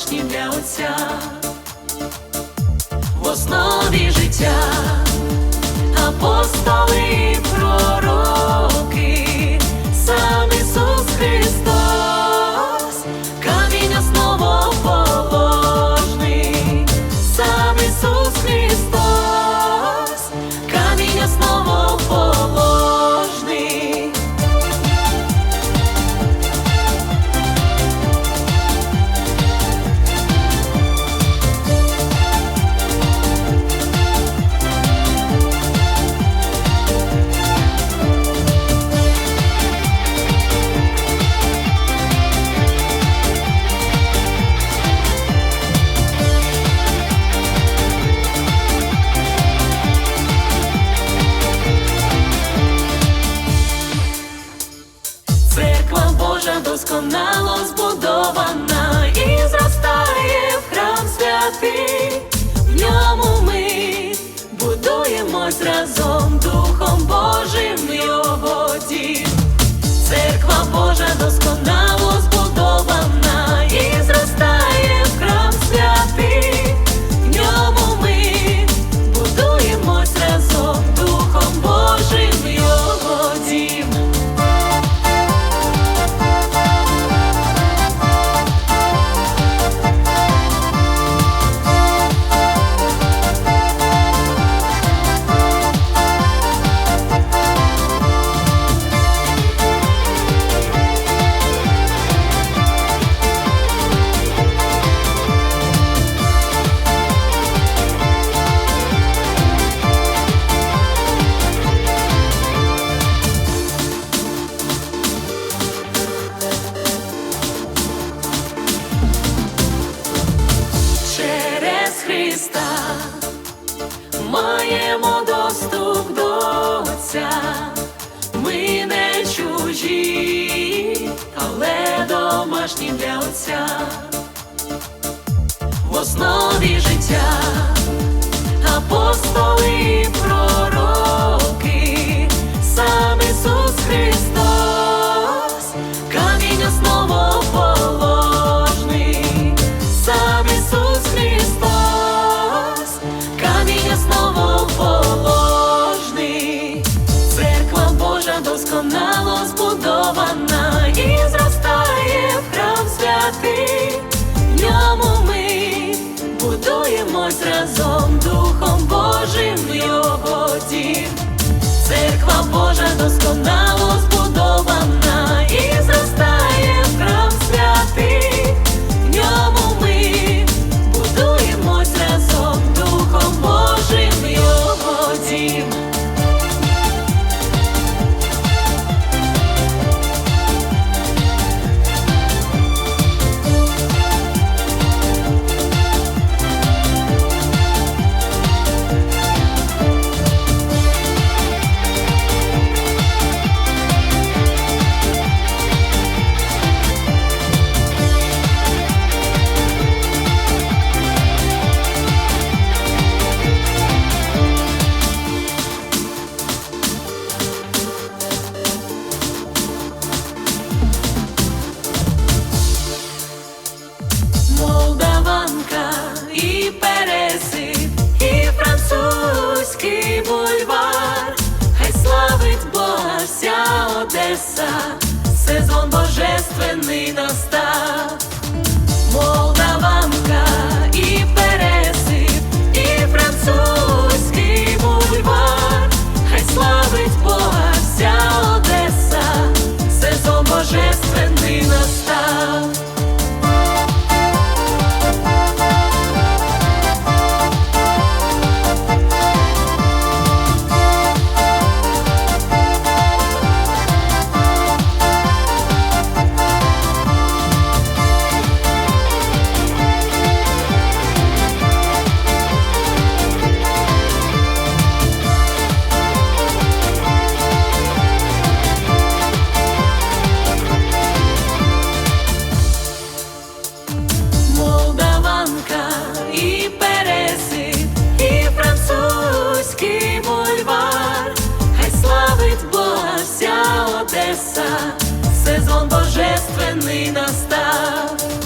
домашнім для Отця, в основі життя, апостоли пророки, храм. В ньому ми будуємось разом Духом Божим його дім. Церква Божа досконало збудована маємо доступ до Отця. Ми не чужі, але домашні для Отця. В основі життя апостоли Церква Божа досконало Молдаванка і пересип, і французький бульвар, хай славить Бога вся Одеса, сезон божественний Сезон божественний настав.